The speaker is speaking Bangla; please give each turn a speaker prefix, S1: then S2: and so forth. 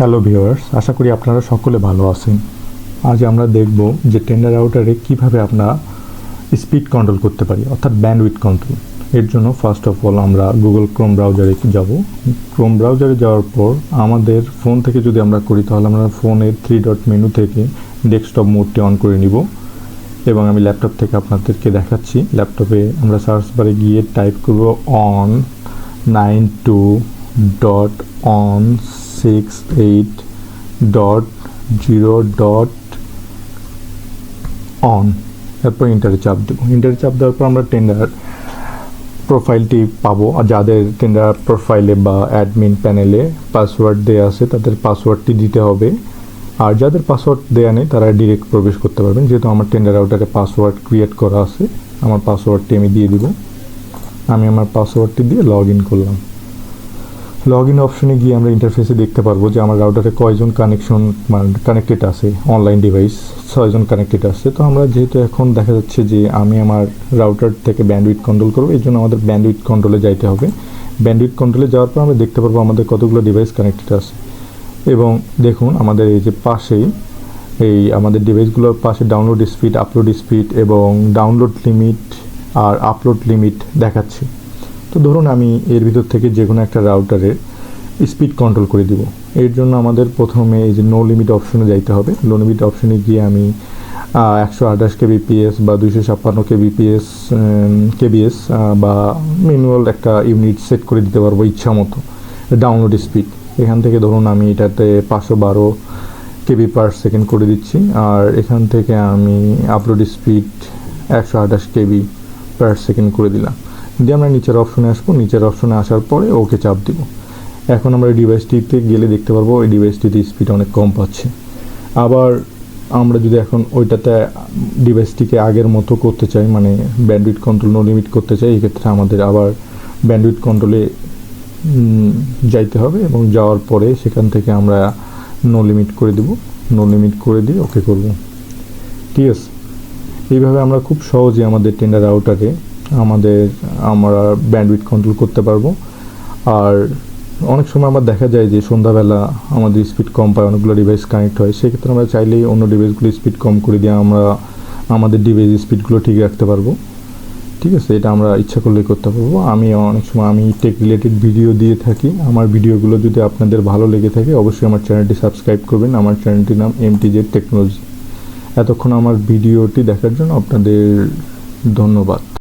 S1: হ্যালো ভিউয়ার্স আশা করি আপনারা সকলে ভালো আছেন। আজ আমরা দেখব যে টেন্ডার আউটারে কীভাবে আমরা স্পিড কন্ট্রোল করতে পারি, অর্থাৎ ব্যান্ডউইথ কন্ট্রোল এর জন্য ফার্স্ট অফ অল আমরা গুগল ক্রোম ব্রাউজারে যাব। ক্রোম ব্রাউজারে যাওয়ার পর আমাদের ফোন থেকে যদি আমরা করি, তাহলে আমরা ফোনের থ্রি ডট মেনু থেকে ডেস্কটপ মোডটি অন করে নিব। এবং আমি ল্যাপটপ থেকে আপনাদেরকে দেখাচ্ছি। ল্যাপটপে আমরা সার্চ বারে গিয়ে টাইপ করব one nine two dot one six eight dot zero dot one এরপর ইন্টারে চাপ দেবো। ইন্টারে চাপ দেওয়ার পর আমরা টেন্ডার প্রোফাইলটি পাবো। আর যাদের টেন্ডার প্রোফাইলে বা অ্যাডমিন প্যানেলে পাসওয়ার্ড দেওয়া আছে, তাদের পাসওয়ার্ডটি দিতে হবে। আর যাদের পাসওয়ার্ড দেওয়া নেই, তারা ডিরেক্ট প্রবেশ করতে পারবেন। যেহেতু আমার টেন্ডার আউটারে পাসওয়ার্ড ক্রিয়েট করা আছে, আমার পাসওয়ার্ডটি আমি দিয়ে দিব। আমি আমার পাসওয়ার্ডটি দিয়ে লগ ইন করলাম। লগ ইন অপশনে গিয়ে আমরা ইন্টারফেসে দেখতে পারব যে আমার রাউটারে কয়জন কানেকশন কানেক্টেড আছে অনলাইন ডিভাইস ছয়জন কানেক্টেড আছে। তো আমরা যেহেতু এখন দেখা যাচ্ছে যে আমি আমার রাউটার থেকে ব্যান্ডউইথ কন্ট্রোল করব এই জন্য আমাদের ব্যান্ডউইথ কন্ট্রোলে যাইতে হবে। ব্যান্ডউইথ কন্ট্রোলে যাওয়ার পর আমরা দেখতে পারব আমাদের কতগুলো ডিভাইস কানেক্টেড আছে। এবং দেখুন, আমাদের এই যে পাশেই, এই আমাদের ডিভাইসগুলোর পাশে ডাউনলোড স্পিড আপলোড স্পিড এবং ডাউনলোড লিমিট আর আপলোড লিমিট দেখাচ্ছে। তো ধরুন আমি এর ভিতর থেকে যে কোনো একটা রাউটারের স্পিড কন্ট্রোল করে দিব। এর জন্য আমাদের প্রথমে এই যে নো লিমিট অপশনে যাইতে হবে। নো লিমিট অপশনে গিয়ে আমি একশো আঠাশ কেবিপিএস বা দুইশো ছাপ্পান্ন কেবিপিএস কেবিএস বা ম্যানুয়াল একটা ইউনিট সেট করে দিতে পারব ইচ্ছা মতো ডাউনলোড স্পিড এখান থেকে ধরুন আমি এটাতে পাঁচশো বারো কেবি পার সেকেন্ড করে দিচ্ছি। আর এখান থেকে আমি আপলোড স্পিড একশো আঠাশ কেবি পার সেকেন্ড করে দিলাম। দিয়ে আমরা নিচের অপশনে আসব, নিচের অপশনে আসার পরে ওকে চাপ দিব। এখন আমরা ডিভাইসটিতে গেলে দেখতে পারব ওই ডিভাইসটিতে স্পিড অনেক কম পাচ্ছে। আবার আমরা যদি এখন ওইটাতে ডিভাইসটিকে আগের মতো করতে চাই মানে ব্যান্ডউইথ কন্ট্রোল নো লিমিট করতে চাই এক্ষেত্রে আমাদের আবার ব্যান্ডউইথ কন্ট্রোলে যাইতে হবে এবং যাওয়ার পরে সেখান থেকে আমরা নো লিমিট করে দেব। নো লিমিট করে দিয়ে ওকে করব। ঠিক আছে। এইভাবে আমরা খুব সহজে আমাদের টেন্ডার আউটারে আমাদের, আমরা ব্যান্ডউইথ কন্ট্রোল করতে পারব। আর অনেক সময় আমার দেখা যায় যে সন্ধ্যাবেলা আমাদের স্পিড কম পায়, অনেকগুলো ডিভাইস কানেক্ট হয়, সেক্ষেত্রে আমরা চাইলেই অন্য ডিভাইসগুলো স্পিড কম করে দিয়ে আমরা আমাদের ডিভাইস স্পিডগুলো ঠিক রাখতে পারব। ঠিক আছে, এটা আমরা ইচ্ছা করলেই করতে পারব। আমি অনেক সময়, আমি টেক রিলেটেড ভিডিও দিয়ে থাকি। আমার ভিডিওগুলো যদি আপনাদের ভালো লেগে থাকে, অবশ্যই আমার চ্যানেলটি সাবস্ক্রাইব করবেন। আমার চ্যানেলটির নাম এমটিজেড টেকনোলজি এতক্ষণ আমার ভিডিওটি দেখার জন্য আপনাদের ধন্যবাদ।